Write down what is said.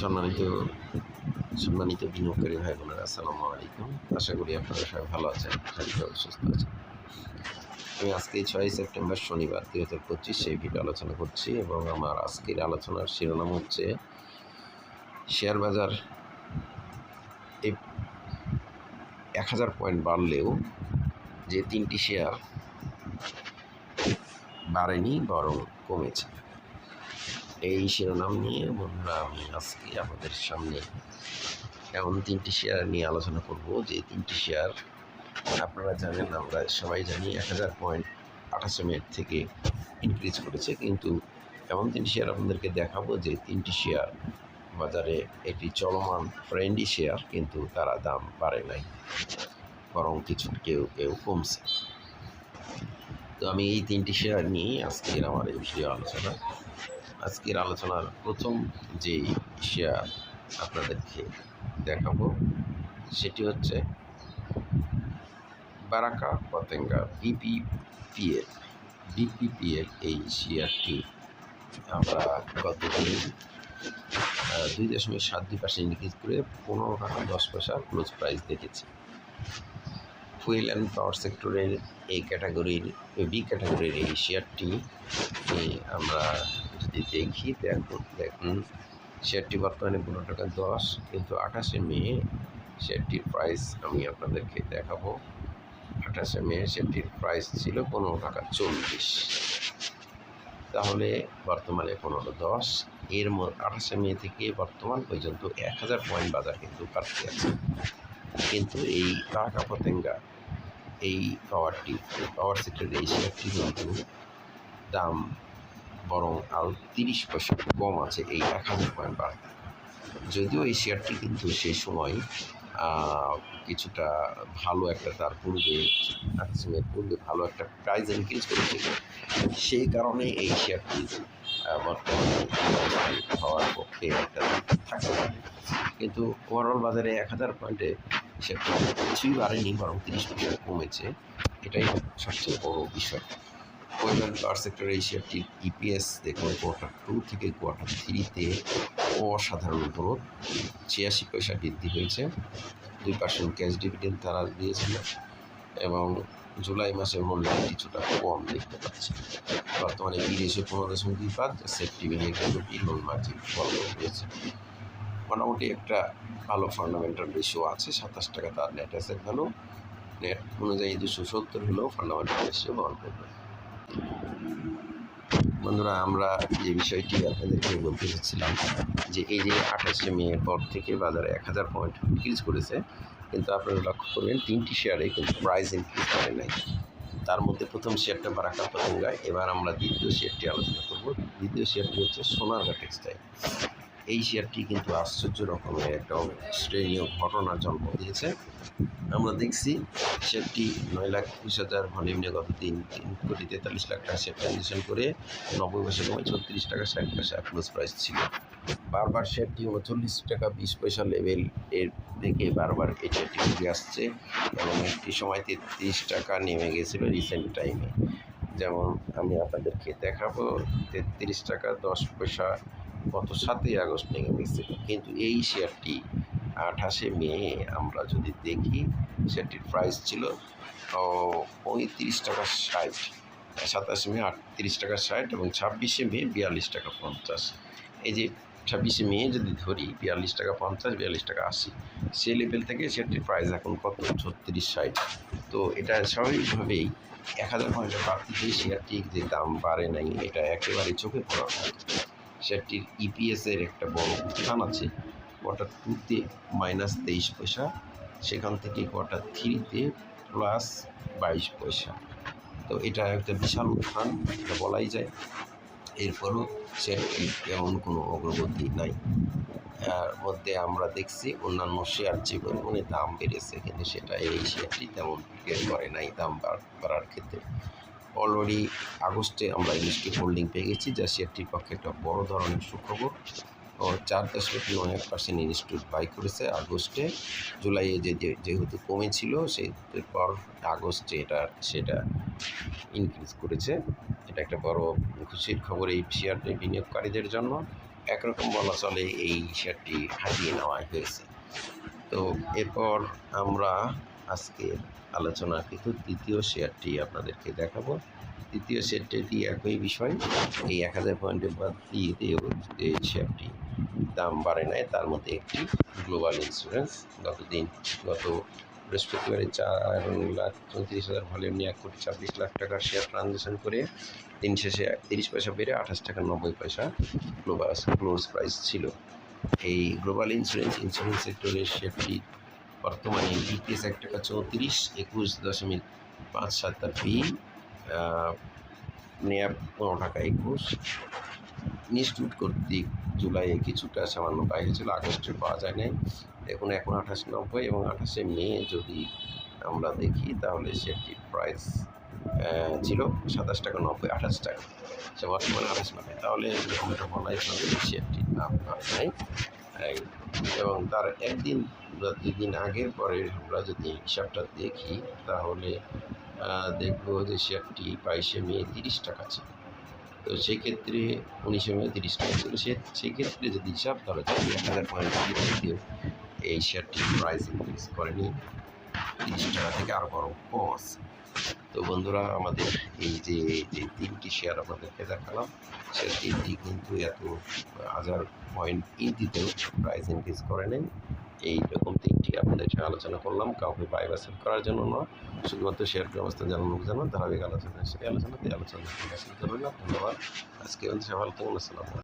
সম্মানিত সম্মানিত বিনিয়োগকারী ভাই বোনেরা আসসালামু আলাইকুম। আশা করি আপনারা সবাই ভালো আছেন শারীরিকভাবে সুস্থ আছেন। আমি আজকে ছয়ই সেপ্টেম্বর, শনিবার, দুই হাজার পঁচিশ সেই ভিডিও আলোচনা করছি এবং আমার আজকের আলোচনার শিরোনাম হচ্ছে শেয়ার বাজার এক হাজার পয়েন্ট বাড়লেও যে তিনটি শেয়ার বাড়েনি, বরং কমেছে। এই শিরোনাম নিয়ে বন্ধুরা আমি আজকে আপনাদের সামনে এমন তিনটি শেয়ার নিয়ে আলোচনা করব। যে তিনটি শেয়ার আপনারা জানেন, আমরা সবাই জানি এক হাজার পয়েন্ট আঠাশো মিনিট থেকে ইনক্রিজ করেছে। কিন্তু এমন তিনটি শেয়ার আপনাদেরকে দেখাবো যে তিনটি শেয়ার বাজারে একটি চলমান ফ্রেন্ডলি শেয়ার কিন্তু তারা দাম বাড়ে নাই, বরং কিছু কেউ কেউ কমছে। তো আমি এই তিনটি শেয়ার নিয়ে আজকের আমার এই ভিডিও আলোচনা আজকের আলোচনার প্রথম যে শেয়ার আপনাদেরকে দেখাবো সেটি হচ্ছে বারাকা পতেঙ্গা বিপিপিএল বিপিপিএল এই শেয়ারটি আমরা আহ, দুই দশমিক সাত দুই পার্সেন্ট ইনক্রিজ করে পনেরো টাকা দশ পয়সা ক্লোজ প্রাইস দেখেছি। ফুয়েল অ্যান্ড পাওয়ার সেক্টরের এই ক্যাটাগরির বি ক্যাটাগরির এই শেয়ারটি আমরা যদি দেখি দেখুন দেখুন শেয়ারটি বর্তমানে পনেরো টাকা দশ, কিন্তু আঠাশে মে শেয়ারটির প্রাইস আমি আপনাদেরকে দেখাবো। আঠাশে মে শেয়ারটির প্রাইস ছিল পনেরো টাকা চল্লিশ। তাহলে বর্তমানে পনেরো দশ, এর মধ্যে আঠাশে মে থেকে বর্তমান পর্যন্ত এক হাজার পয়েন্ট বাজার কিন্তু কাটতে আছে। কিন্তু এই টাকা পতেঙ্গা, এই পাওয়ারটি পাওয়ার সেক্টরের এই শেয়ারটি কিন্তু দাম বরং আরও তিরিশ পয়সা কম আছে এই এক হাজার পয়েন্ট বাড়তে। যদিও এই শেয়ারটি কিন্তু সেই সময় কিছুটা ভালো একটা তার পূর্বে আক্সিমের পূর্বে ভালো একটা প্রাইজ ইনক্রিজ করেছিল। সেই কারণে এই শেয়ারটি বর্তমানে হওয়ার পক্ষে একটা থাকতে পারে। কিন্তু ওভারঅল বাজারে এক হাজার পয়েন্টে শেয়ারটি কিছুই বাড়েনি বরং তিরিশ পয়সা কমেছে। এটাই সবচেয়ে বড় বিষয়। ওয়েল পাওয়ার সেক্টরের এই শেয়ারটির ইপিএস দেখুন কোয়ার্টার টু থেকে কোয়ার্টার থ্রিতে অসাধারণ গ্রোথ ছিয়াশি পয়সা বৃদ্ধি হয়েছে। দুই পার্সেন্ট ক্যাশ ডিভিডেন্ড তারা দিয়েছিল এবং জুলাই মাসের মূল্য কিছুটা কম দেখতে পাচ্ছি। বর্তমানে বিদেশে পনেরো দশমিক দুই পাঁচ সেফটি কিন্তু লোন মার্জিন বন্ধ হয়েছে। মোটামুটি একটা ভালো ফান্ডামেন্টাল রেশিও আছে, সাতাশ টাকা তার নেট অ্যাসেট ভ্যালু নেট অনুযায়ী দুশো সত্তর হলেও ফান্ডামেন্টাল রেশিও বহন করবে। বন্ধুরা, আমরা যে বিষয়টি আপনাদেরকে বলতে চাচ্ছিলাম যে এই যে আঠাশে মে পর থেকে বাজারে এক হাজার পয়েন্ট ইনক্রিজ করেছে, কিন্তু আপনারা লক্ষ্য করবেন তিনটি শেয়ারে কিন্তু প্রাইস ইনক্রিজ করে নাই। তার মধ্যে প্রথম শেয়ারটা বারাকা পতঙ্গায় এবার আমরা দ্বিতীয় শেয়ারটি আলোচনা করব। দ্বিতীয় শেয়ারটি হচ্ছে সোনারগা টেক্সটাইল এই শেয়ারটি কিন্তু আশ্চর্য রকমের একটা শ্রেণীয় ঘটনা জন্ম দিয়েছে। আমরা দেখছি শেয়ারটি নয় লাখ বিশ হাজার ভলিউম গত দিন তিন কোটি তেতাল্লিশ লাখ টাকা শেয়ার ট্রানজেকশন করে নব্বই পয়সা কমে ছত্রিশ টাকা ষাট পয়সা ক্লোজ প্রাইস ছিল। বারবার শেয়ারটি উনচল্লিশ টাকা বিশ পয়সা লেভেল এর থেকে বারবার এই শেয়ারটি ফিরে আসছে এবং একটি সময় তেত্রিশ টাকা নেমে গেছিল রিসেন্ট টাইমে যেমন আমি আপনাদেরকে দেখাবো, তেত্রিশ টাকা দশ পয়সা গত সাতই আগস্ট নেমে গেছিল কিন্তু এই শেয়ারটি আঠাশে মে আমরা যদি দেখি সেটির প্রাইস ছিল পঁয়ত্রিশ টাকা ষাট। সাতাশে মে আটত্রিশ টাকা ষাট এবং ছাব্বিশে মে বিয়াল্লিশ টাকা পঞ্চাশ। এই যে ছাব্বিশে মে যদি ধরি, বিয়াল্লিশ টাকা পঞ্চাশ, বিয়াল্লিশ টাকা আশি, সেই লেভেল থেকে সেটির প্রাইস এখন কত? ছত্রিশ ষাট। তো এটা স্বাভাবিকভাবেই এক হাজার পয়েন্টের বাড়তিতে শেয়ারটি যে দাম বাড়ে নাই, এটা একেবারে চোখে মতো শেয়ারটির ইপিএসের একটা বড় উত্থান আছে। কোয়ার্টার টুতে মাইনাস তেইশ পয়সা, সেখান থেকে কোয়ার্টার থ্রিতে প্লাস বাইশ পয়সা। তো এটা একটা বিশাল উত্থান, এটা বলাই যায়। এরপরও শেয়ারটি তেমন কোনো অগ্রগতি নাই। এর মধ্যে আমরা দেখছি অন্যান্য শেয়ার যে পরিমাণে দাম বেড়েছে কিন্তু সেটা এই শেয়ারটি তেমন করে নাই, দাম বাড়ার ক্ষেত্রে। অলরেডি আগস্টে আমরা ইলিশটি হোল্ডিং পেয়ে গেছি। যা শেয়ারটির পক্ষে একটা বড় ধরনের সুখবর। ও চার দশমিক নয় এক পার্সেন্ট ইনস্টিটিউট বাই করেছে আগস্টে। জুলাইয়ে যে যেহেতু কমেছিল সেই পর আগস্টে এটা, সেটা ইনক্রিজ করেছে। এটা একটা বড় খুশির খবর এই শেয়ার বিনিয়োগকারীদের জন্য। একরকম বলা চলে এই শেয়ারটি হারিয়ে নেওয়া হয়েছে। তো এরপর আমরা আজকে আলোচনা কিন্তু তৃতীয় শেয়ারটি আপনাদেরকে দেখাবো। তৃতীয় শেয়ারটি একই বিষয়, এই এক হাজার পয়েন্টের বাদ দিয়ে এই শেয়ারটি দাম বাড়ে নাই, তার মধ্যে একটি গ্লোবাল ইন্স্যুরেন্স গতদিন, গত বৃহস্পতিবারে চার লাখ চৌত্রিশ হাজার ভলিউম নিয়ে এক কোটি ছাব্বিশ লাখ টাকার শেয়ার ট্রানজ্যাকশন করে দিন শেষে তিরিশ পয়সা বেড়ে আঠাশ টাকা নব্বই পয়সা গ্লোবাল ক্লোজ প্রাইস ছিল। এই গ্লোবাল ইন্স্যুরেন্স ইন্স্যুরেন্স সেক্টরের শেয়ারটি বর্তমানে বিপিএস এক টাকা চৌত্রিশ, একুশ দশমিক পাঁচ সাত তার পি নেয়ার পনেরো টাকা একুশ। ইনস্টিটিউট কর্তৃক জুলাইয়ে কিছুটা সামান্য পাই হয়েছিল আগস্টে পাওয়া যায় নাই। এখন এখন আঠাশ নব্বই এবং আঠাশে মে যদি আমরা দেখি, তাহলে সেটির প্রাইস ছিল সাতাশ টাকা নব্বই, আঠাশ টাকা। সে বর্তমানে আঠাশ নব্বই। তাহলে যেটা বলাই শেয়ারটির দাম নাই। এবং তার একদিন বা দুই দিন আগের পরে আমরা যদি হিসাবটা দেখি, তাহলে দেখব যে শেয়ারটি বাইশে মে তিরিশ টাকা ছিল। তো সেক্ষেত্রে উনিশে মে তিরিশ টাকা ছিল। সে, সেক্ষেত্রে যদি হিসাব ধরা যায় এক হাজার পয়েন্ট এই শেয়ারটি প্রাইস ইনক্রিজ করেনি। তিরিশ টাকা থেকে আরও বড় কম আছে তো বন্ধুরা, আমাদের এই যে যে তিনটি শেয়ার আপনাদেরকে দেখালাম সে তিনটি কিন্তু এত হাজার পয়েন্ট ইন্টিতেও প্রাইস ইনক্রিজ করে নেন এইরকম তিনটি আপনাদের সাথে আলোচনা করলাম, কাউকে বাই বা করার জন্য নয়। শুধুমাত্র শেয়ার অবস্থা জানানোর জন্য ধারাবাহিক আলোচনা সেই আলোচনাতে আলোচনা ধন্যবাদ। আজকে থাকুন। আসসালামু